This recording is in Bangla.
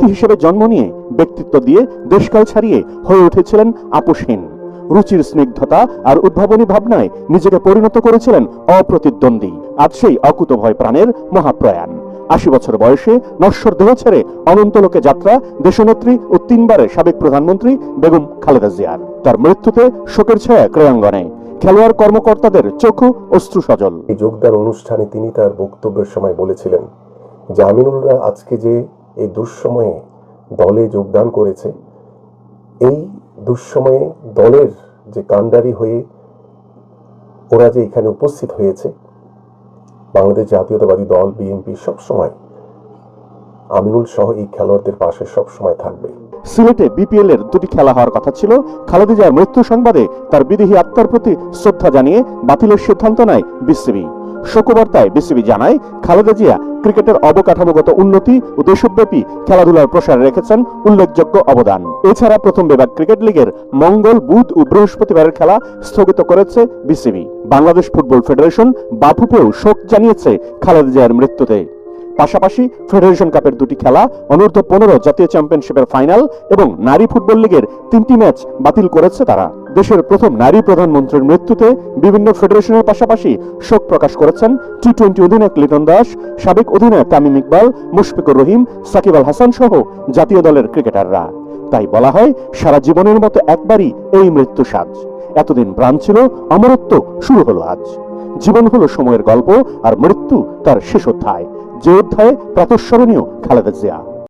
ব্যক্তি হিসেবে জন্ম নিয়ে ব্যক্তিত্ব দিয়ে দেশকাল ছাড়িয়ে হয়ে উঠেছিলেন আপোষহীন রুচির স্নিগ্ধতা আর উদ্ভাবনী ভাবনায় নিজেকে পরিণত করেছিলেন অপ্রতিদ্বন্দ্বী, আজ সেই অকুত ভয় প্রাণের মহাপ্রয়াণ। আশি বছর বয়সে নশ্বর দেহ ছেড়ে অনন্তলোকে যাত্রা দেশনেত্রী ও তিনবারের সাবেক প্রধানমন্ত্রী বেগম খালেদা জিয়ার। তার মৃত্যুতে শোকের ছায়া ক্রয়াঙ্গনে। খেলোয়াড় কর্মকর্তাদের চক্ষু অশ্রু সজল এই যোগদান অনুষ্ঠানে তিনি তার বক্তব্যের সময় বলেছিলেন যে আজকে যে এই দুঃসময়ে দলে যোগদান করেছে। এই দুঃসময়ে দলের যে কাণ্ডারি হয়ে ওরা যে এখানে উপস্থিত হয়েছে, বাংলাদেশ জাতীয়তাবাদী দল, বিএনপি সবসময়, আমিনুল সহ এই খেলোয়াড়দের পাশে সবসময় থাকবে। সিলেটে বিপিএল এর দুটি খেলা হওয়ার কথা ছিল। খালেদা জিয়ার মৃত্যু সংবাদে তার বিদেহী আত্মার প্রতি শ্রদ্ধা জানিয়ে বাতিলের সিদ্ধান্ত নেয় বিসিবি। শোকবার্তায় বিসিবি জানায়, খালেদা জিয়া ক্রিকেটের অবকাঠামোগত উন্নতি ও দেশব্যাপী খেলাধুলার প্রসারে রেখেছেন উল্লেখযোগ্য অবদান। এছাড়া প্রথম বিভাগ ক্রিকেট লিগের মঙ্গল, বুধ ও বৃহস্পতিবারের খেলা স্থগিত করেছে বিসিবি। বাংলাদেশ ফুটবল ফেডারেশন বাফুফেও শোক জানিয়েছে খালেদা জিয়ার মৃত্যুতে। পাশাপাশি ফেডারেশন কাপের দুটি খেলা, অনূর্ধ্ব পনেরো জাতীয় চ্যাম্পিয়নশিপের ফাইনাল এবং নারী ফুটবল লিগের তিনটি ম্যাচ বাতিল করেছে তারা। দেশের প্রথম নারী প্রধানমন্ত্রীর মৃত্যুতে বিভিন্ন ফেডারেশনের পাশাপাশি শোক প্রকাশ করেছেন টি টোয়েন্টি অধিনায়ক লিটন দাস, সাবেক অধিনায়ক তামিম ইকবাল, মুশফিকুর রহিম, সাকিব আল হাসান সহ জাতীয় দলের ক্রিকেটাররা। তাই বলা হয়, সারা জীবনের মতো একবারই এই মৃত্যু সাজ। এতদিন প্রাণ ছিল, অমরত্ব শুরু হলো আজ। জীবন হলো সময়ের গল্প, আর মৃত্যু তার শেষ অধ্যায়। যে অধ্যায়ে প্রাতঃস্মরণীয় খালেদা জিয়া।